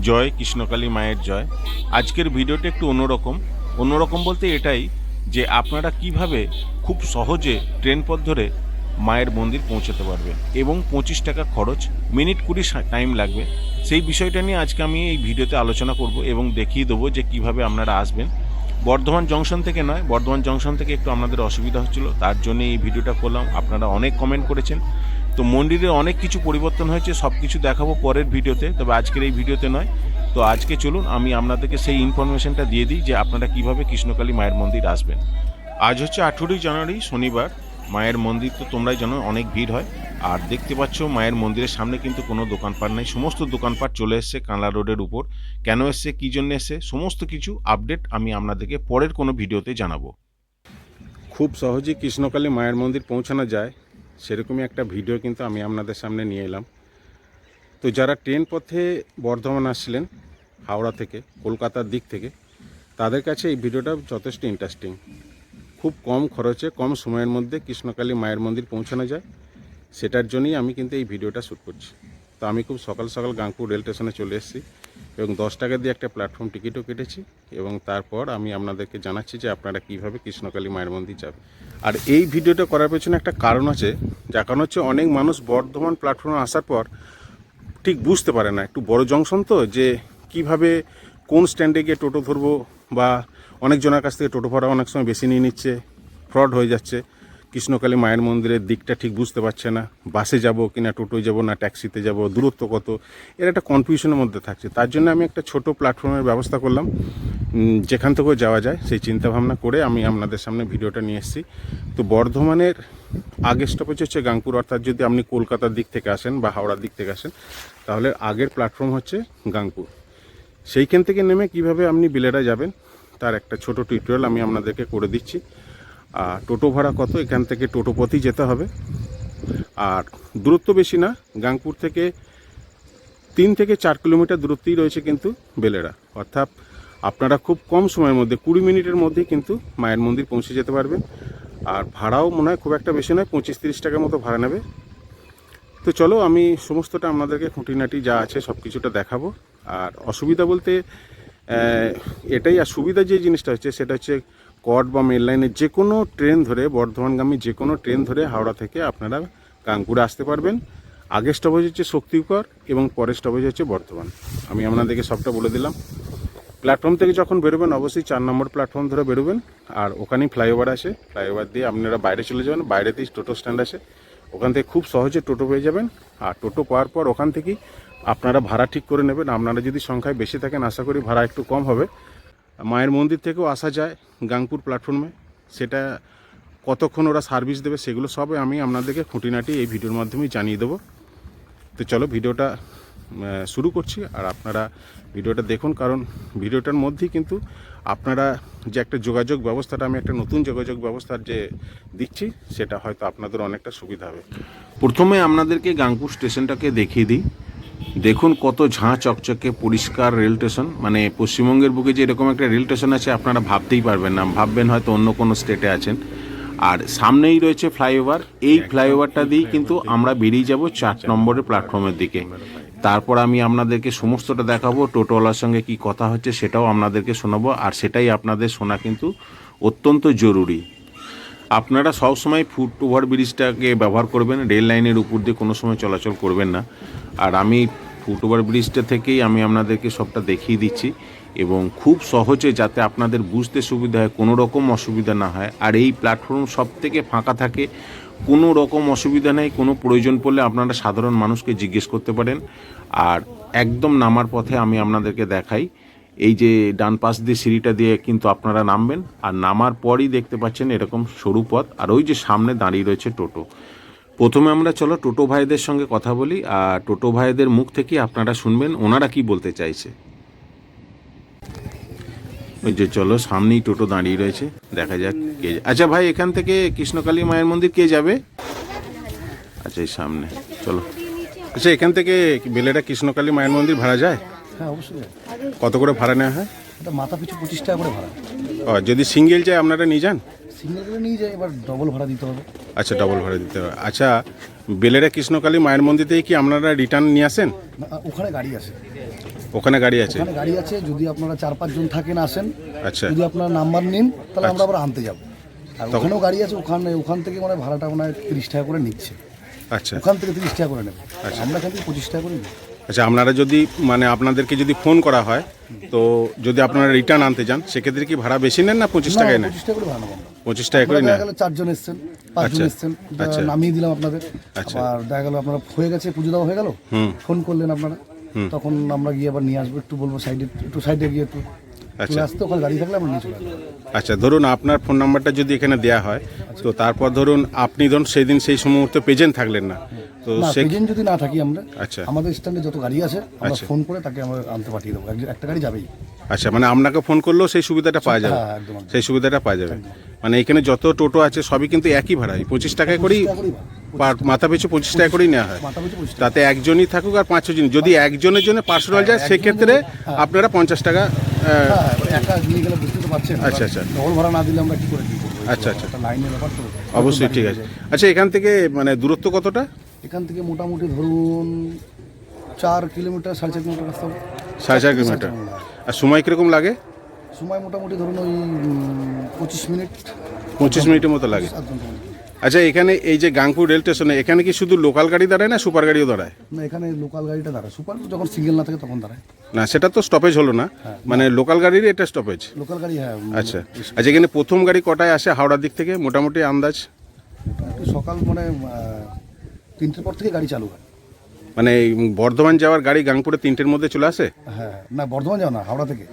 জয় কৃষ্ণকালী মায়ের জয়। আজকের ভিডিওটা একটু অন্যরকম। অন্যরকম বলতে এটাই যে আপনারা কীভাবে খুব সহজে ট্রেন পথ ধরে মায়ের মন্দির পৌঁছাতে পারবেন এবং পঁচিশ টাকা খরচ, মিনিট কুড়ি টাইম লাগবে। সেই বিষয়টা নিয়ে আজকে আমি এই ভিডিওতে আলোচনা করব এবং দেখিয়ে দেবো যে কীভাবে আপনারা আসবেন। বর্ধমান জংশন থেকে নয়, বর্ধমান জংশন থেকে একটু আপনাদের অসুবিধা হচ্ছিল, তার জন্য এই ভিডিওটা করলাম। আপনারা অনেক কমেন্ট করেছেন। তো মন্দিরে অনেক কিছু পরিবর্তন হয়েছে সব কিছু দেখাবো পরের ভিডিওতে, তবে আজকের এই ভিডিওতে নয়। তো আজকে চলুন, আমি আপনাদেরকে সেই ইনফরমেশনটা দিয়ে দিই যে আপনারা কীভাবে কৃষ্ণকালী মায়ের মন্দির আসবেন। আজ হচ্ছে আঠেরোই জানুয়ারি, শনিবার। মায়ের মন্দির তো তোমরাই জানো, অনেক ভিড় হয়। আর দেখতে পাচ্ছ, মায়ের মন্দিরের সামনে কিন্তু কোনো দোকানপাট নেই। সমস্ত দোকানপাট চলে এসছে কানলা রোডের উপর। কেন এসছে, কী জন্য এসছে, সমস্ত কিছু আপডেট আমি আপনাদেরকে পরের কোনো ভিডিওতে জানাব। খুব সহজেই কৃষ্ণকালী মায়ের মন্দির পৌঁছানো যায়। সেরকমই একটা ভিডিও কিন্তু আমি আপনাদের সামনে নিয়ে এলাম। তো যারা ট্রেন পথে বর্ধমান আসছিলেন, হাওড়া থেকে, কলকাতার দিক থেকে, তাদের কাছে এই ভিডিওটা যথেষ্ট ইন্টারেস্টিং খুব কম খরচে, কম সময়ের মধ্যে কৃষ্ণকালী মায়ের মন্দির পৌঁছানো যায়। সেটার জন্যই আমি কিন্তু এই ভিডিওটা শ্যুট করছি। তো আমি খুব সকাল সকাল গাংপুর রেল স্টেশনে চলে এসেছি। এবং দশ টাকা দিয়ে একটা প্ল্যাটফর্ম টিকিটও কেটেছি এবং তারপর আমি আপনাদেরকে জানাচ্ছি যে আপনারা কীভাবে কৃষ্ণকালী মায়ের মন্দির যাবে আর এই ভিডিওটা করার পেছনে একটা কারণ আছে, যার কারণ হচ্ছে অনেক মানুষ বর্ধমান প্ল্যাটফর্মে আসার পর ঠিক বুঝতে পারে না। একটু বড় জংশন তো, যে কীভাবে কোন স্ট্যান্ডে গিয়ে টোটো ধরবো বা অনেকজনের কাছ থেকে টোটো ভাড়া অনেক সময় বেশি নিয়ে নিচ্ছে ফ্রড হয়ে যাচ্ছে। কৃষ্ণকালী মায়ের মন্দিরের দিকটা ঠিক বুঝতে পারছে না। বাসে যাব কি না, টোটোয় যাব না, ট্যাক্সিতে যাব, দূরত্ব কত? এর একটা কনফিউশনের মধ্যে থাকছে। তার জন্য আমি একটা ছোট প্ল্যাটফর্মের ব্যবস্থা করলাম। যেখান থেকেও যাওয়া যায়, সেই চিন্তাভাবনা করে আমি আপনাদের সামনে ভিডিওটা নিয়ে এসেছি। তো বর্ধমানের আগের স্টপেজ হচ্ছে গাংপুর অর্থাৎ যদি আপনি কলকাতার দিক থেকে আসেন বা হাওড়ার দিক থেকে আসেন, তাহলে আগের প্ল্যাটফর্ম হচ্ছে গাংপুর সেইখান থেকে নেমে কীভাবে আপনি বিলেরা যাবেন, তার একটা ছোট টিউটোরিয়াল আমি আপনাদেরকে করে দিচ্ছি। আর টোটো ভাড়া কত? এখান থেকে টোটো পথেই যেতে হবে। আর দূরত্ব বেশি না, গাংপুর থেকে তিন থেকে চার কিলোমিটার দূরত্বেই রয়েছে কিন্তু বেলেরা। অর্থাৎ আপনারা খুব কম সময়ের মধ্যে, কুড়ি মিনিটের মধ্যেই কিন্তু মায়ের মন্দির পৌঁছে যেতে পারবেন। আর ভাড়াও মনে হয় খুব একটা বেশি নয়, পঁচিশ তিরিশ টাকার মতো ভাড়া নেবে। তো চলো, আমি সমস্তটা আপনাদেরকে খুঁটিনাটি যা আছে সব কিছুটা দেখাবো। আর অসুবিধা বলতে এটাই, আর সুবিধা যে জিনিসটা হচ্ছে, সেটা হচ্ছে কট বা মেল লাইনের যে কোনো ট্রেন ধরে, বর্ধমানগামী যে কোনো ট্রেন ধরে হাওড়া থেকে আপনারা কানপুরে আসতে পারবেন। আগের স্টপেজ হচ্ছে শক্তিকর এবং পরের স্টপেজ হচ্ছে বর্ধমান। আমি আপনাদেরকে সবটা বলে দিলাম। প্ল্যাটফর্ম থেকে যখন বেরোবেন, অবশ্যই চার নম্বর প্ল্যাটফর্ম ধরে বেরোবেন। আর ওখানেই ফ্লাইওভার আছে ফ্লাইওভার দিয়ে আপনারা বাইরে চলে যাবেন। বাইরেতেই টোটো স্ট্যান্ড আছে ওখান থেকে খুব সহজে টোটো পেয়ে যাবেন। আর টোটো পাওয়ার পর ওখান থেকেই আপনারা ভাড়া ঠিক করে নেবেন। আপনারা যদি সংখ্যায় বেশি থাকেন, আশা করি ভাড়া একটু কম হবে। মায়ের মন্দির থেকেও আসা যায় গাংপুর প্ল্যাটফর্মে। সেটা কতক্ষণ ওরা সার্ভিস দেবে সেগুলো সব আমি আপনাদেরকে খুঁটিনাটি এই ভিডিওর মাধ্যমেই জানিয়ে দেবো। তো চলো ভিডিওটা শুরু করছি আর আপনারা ভিডিওটা দেখুন, কারণ ভিডিওটার মধ্যেই কিন্তু আপনারা যে একটা যোগাযোগ ব্যবস্থাটা, আমি একটা নতুন যোগাযোগ ব্যবস্থার যে দিচ্ছি, সেটা হয়তো আপনাদের অনেকটা সুবিধা হবে। প্রথমে আপনাদেরকে গাংপুর স্টেশনটাকে দেখিয়ে দিই। দেখুন কত ঝাঁ চকচকে পরিষ্কার রেল স্টেশন। মানে পশ্চিমবঙ্গের বুকে যে এরকম একটা রেল স্টেশন আছে, আপনারা ভাবতেই পারবেন না। ভাববেন হয়তো অন্য কোনো স্টেটে আছেন। আর সামনেই রয়েছে ফ্লাইওভার। এই ফ্লাইওভারটা দিয়েই কিন্তু আমরা বেরিয়ে যাব চার নম্বরের প্ল্যাটফর্মের দিকে। তারপর আমি আপনাদেরকে সমস্তটা দেখাবো, টোটোওয়ালার সঙ্গে কি কথা হচ্ছে সেটাও আপনাদেরকে শোনাবো। আর সেটাই আপনাদের শোনা কিন্তু অত্যন্ত জরুরি। আপনারা সবসময় ফুট ওভার ব্রিজটাকে ব্যবহার করবেন রেল লাইনের উপর দিয়ে কোনো সময় চলাচল করবেন না। আর আমি ফুট ওভার ব্রিজটা থেকেই আমি আপনাদেরকে সবটা দেখিয়ে দিচ্ছি এবং খুব সহজে যাতে আপনাদের বুঝতে সুবিধা হয়, কোনো রকম অসুবিধা না হয়। আর এই প্ল্যাটফর্ম সব থেকে ফাঁকা থাকে, কোনো রকম অসুবিধা নেই, কোনো প্রয়োজন পড়লে আপনারা সাধারণ মানুষকে জিজ্ঞেস করতে পারেন। আর একদম নামার পথে আমি আপনাদেরকে দেখাই এই যে ডান পাশ দিয়ে সিঁড়িটা দিয়ে কিন্তু আপনারা নামবেন, আর নামার পরই দেখতে পাচ্ছেন এরকম সরু পথ, আর ওই যে সামনে দাঁড়িয়ে রয়েছে টোটো। প্রথমে আমরা চলো টোটো ভাইদের সঙ্গে কথা বলি, আর টোটো ভাইদের মুখ থেকে আপনারা শুনবেন ওনারা কি বলতে চাইছে। ওই যে চলো সামনেই টোটো দাঁড়িয়ে রয়েছে, দেখা যাক কে আচ্ছা ভাই, এখান থেকে কৃষ্ণকালী মায়ের মন্দির কে যাবে? আচ্ছা এই সামনে। চলো। আচ্ছা এখান থেকে বেলেটা কৃষ্ণকালী মায়ের মন্দির ভাড়া যায়? হ্যাঁ অবশ্যই। যায়। কত করে ভাড়া নেওয়া হয়? এটা মাথা পিছু পঁচিশ টাকা করে ভাড়া। ও যদি সিঙ্গেল চাই আপনারা নিয়ে যান? সিঙ্গেল করে নিয়ে যাই এবার ডবল ভাড়া দিতে হবে। আচ্ছা ডবল ভাড়া দিতে হবে। আচ্ছা বেলেরা কৃষ্ণকালী মায়ের মন্দির থেকে কি আপনারা রিটার্ন নিয়ে আসেন? না, ওখানে গাড়ি আছে। ওখানে গাড়ি আছে? ওখানে গাড়ি আছে যদি আপনারা চার পাঁচজন থাকেন আসেন আচ্ছা। যদি আপনারা নাম্বার নিন তাহলে আমরা আবার আনতে যাব। আর ওখানেও গাড়ি আছে ওখানে ওখান থেকে মানে ভাড়াটা মানে তিরিশ টাকা করে নিচ্ছে। আচ্ছা। ওখান থেকে তিরিশ টাকা করে নেবে। আমরা এখান থেকে পঁচিশ টাকা করে নিই। আচ্ছা আপনারা যদি মানে আপনাদেরকে যদি ফোন করা হয় তো যদি আপনারা রিটার্ন আনতে যান সেক্ষেত্রে কি ভাড়া বেশি নেন না পঁচিশ টাকায় নেন? পঁচিশ টাকা করে ভাড়া নেব। আমরা। পঁচিশ টাকা করে আমরা নেন? গেল চারজন এসছেন পাঁচজন আচ্ছা, এসছেন আচ্ছা। নামিয়ে দিলাম আপনাদের। আচ্ছা। আর দেখা গেল আপনারা হয়ে গেছে পুজো দেওয়া হয়ে গেল? ফোন করলেন আপনারা। তখন আমরা গিয়ে আবার নিয়ে আসব একটু বলব সাইডে একটু সাইডে গিয়ে একটু আচ্ছা। চলে ওখানে গাড়ি থাকলে আমরা নিয়ে চলে আসব আচ্ছা ধরুন আপনার ফোন নাম্বারটা যদি এখানে দেওয়া হয় তো তারপর ধরুন আপনি ধরুন সেই দিন সেই মুহূর্তে প্রেজেন্ট থাকলেন না তো সে প্রেজেন্ট যদি না থাকি আমরা আচ্ছা। আমাদের স্ট্যান্ডে যত গাড়ি আছে আমরা আচ্ছা। ফোন করে তাকে আমরা আনতে পাঠিয়ে দেবো। একজন- একটা গাড়ি যাবেই। আচ্ছা মানে আপনাকে ফোন করলেও সেই সুবিধাটা পাওয়া যাবে। হ্যাঁ, একদম, একদম। সেই সুবিধাটা পাওয়া যাবে। মানে এখানে যত টোটো আছে সবই কিন্তু একই ভাড়া পঁচিশ টাকায় করেই টাকা করেই পার মাথা পিছু পঁচিশ টাকা করেই নেওয়া হয়। মাথা পিছু পঁচিশ টাকা। তাতে একজনই থাকুক আর পাঁচশো জন। যদি একজনের জন্য পার্সোনাল যায় সেক্ষেত্রে আপনারা পঞ্চাশ টাকা হ্যাঁ একা নিয়ে গেলে বুঝতে তো পারছেন আচ্ছা, আচ্ছা। ডবল ভাড়া না দিলে আমরা কি করে কি করব? আচ্ছা, আচ্ছা। লাইনের ব্যাপার তো। অবশ্যই ঠিক আছে। আচ্ছা এখান থেকে মানে দূরত্ব কতটা? এখান থেকে মোটামুটি ধরুন চার কিলোমিটার সাড়ে চার কিলোমিটার রাস্তা। সাড়ে চার কিলোমিটার। আর সময় কীরকম লাগে? সময় মোটামুটি ধরুন ওই পঁচিশ মিনিট। পঁচিশ মিনিটের মতো লাগে। আচ্ছা এখানে এই যে গাংপুর রেল স্টেশনে এখানে কি শুধু লোকাল গাড়ি দাঁড়ায় না সুপার গাড়িও দাঁড়ায়? না এখানে লোকাল গাড়িটা দাঁড়ায়। সুপার যখন সিঙ্গেল না থাকে তখন দাঁড়ায়। না সেটা তো স্টপেজ হলো না। মানে লোকাল গাড়ির এটা স্টপেজ লোকাল গাড়ি হ্যাঁ আচ্ছা। আচ্ছা এখানে প্রথম গাড়ি কটায় আসে হাওড়ার দিক থেকে? মোটামুটি আন্দাজ? সকাল মানে তিনটের পর থেকে গাড়ি চালু হয়। মানে বর্ধমান যাওয়ার গাড়ি গাংপুরে তিনটের মধ্যে চলে আসে? হ্যাঁ না বর্ধমান যাও না হাওড়া থেকে।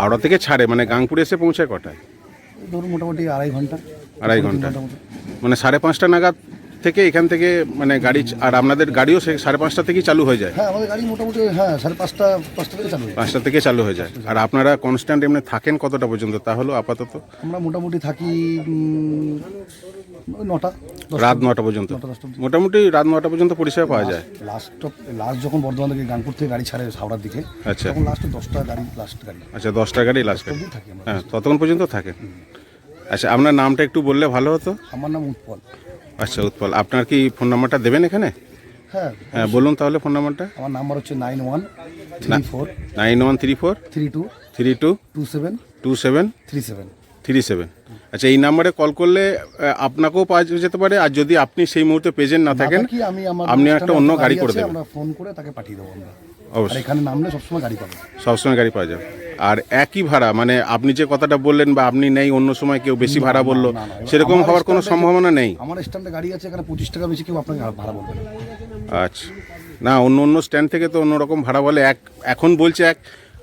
হাওড়া থেকে ছাড়ে মানে গাংপুরে এসে পৌঁছায় কটায়? ধরুন মোটামুটি আড়াই ঘণ্টা। আড়াই ঘণ্টা। মানে সাড়ে পাঁচটা নাগাদ থেকে এখান থেকে মানে গাড়ি আর আপনাদের গাড়িও সে সাড়ে পাঁচটা থেকেই চালু হয়ে যায়। হ্যাঁ আমাদের গাড়ি মোটামুটি হ্যাঁ সাড়ে পাঁচটা পাঁচটা থেকে চালু পাঁচটা থেকে চালু হয়ে যায়। আর আপনারা কনস্ট্যান্ট এমনি থাকেন কতটা পর্যন্ত? তাহলে আপাতত? আমরা মোটামুটি থাকি নটা রাত নটা পর্যন্ত। মোটামুটি রাত নটা পর্যন্ত পরিষেবা পাওয়া যায়। লাস্ট লাস্ট যখন বর্ধমান থেকে গানপুর থেকে গাড়ি ছাড়ে হাওড়ার দিকে আচ্ছা। তখন লাস্ট দশটা গাড়ি লাস্ট গাড়ি। আচ্ছা দশটা গাড়ি লাস্ট গাড়ি। হ্যাঁ ততক্ষণ পর্যন্ত থাকেন। আচ্ছা আপনার নামটা একটু বললে ভালো হতো? আমার নাম উৎপল। আচ্ছা উৎপল। আপনার কি ফোন নাম্বারটা দেবেন এখানে? হ্যাঁ হ্যাঁ বলুন তাহলে ফোন নাম্বারটা আমার নাম্বার হচ্ছে nine one three four nine one three four three two three two two seven two seven three seven. Three seven. আচ্ছা এই নাম্বারে কল করলে আপনাকেও পাওয়া যেতে পারে আর যদি আপনি সেই মুহূর্তে প্রেজেন্ট না থাকেন আপনি একটা অন্য গাড়ি করে দেবেন। আমরা ফোন করে তাকে পাঠিয়ে দেবো আমরা। আর এখানে নামলে সবসময় গাড়ি পাবে সবসময় গাড়ি পাওয়া যাবে আর একই ভাড়া মানে আপনি যে কথাটা বললেন বা আপনি নেই অন্য সময় কেউ বেশি ভাড়া বলল সেরকম হওয়ার কোনো সম্ভাবনা নেই? আমার স্ট্যান্ডে গাড়ি আছে এখানে পঁচিশ টাকা বেশি কেউ আপনাকে ভাড়া বলবে না। আচ্ছা। না অন্য অন্য স্ট্যান্ড থেকে তো অন্যরকম ভাড়া বলে এক এখন বলছে এক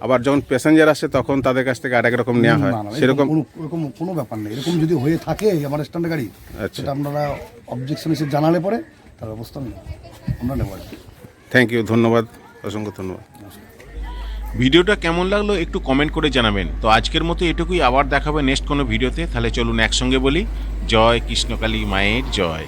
আবার যখন প্যাসেঞ্জার আসে তখন তাদের কাছ থেকে আরেক রকম নেওয়া হয়। সেরকম কোনো এরকম কোনো ব্যাপার নেই। এরকম যদি হয়ে থাকে আমার স্ট্যান্ডে গাড়ি আচ্ছা। সেটা আপনারা অবজেকশন এসে জানালে পরে তার ব্যবস্থা। আমরা নেব থ্যাংক ইউ ধন্যবাদ। অসংখ্য ধন্যবাদ। ভিডিওটা কেমন লাগল একটু কমেন্ট করে জানাবেন। তো আজকের মতো এটুকুই, আবার দেখাবে নেক্সট কোনো ভিডিওতে। তাহলে চলুন একসঙ্গে বলি, জয় কৃষ্ণকালী মায়ের জয়।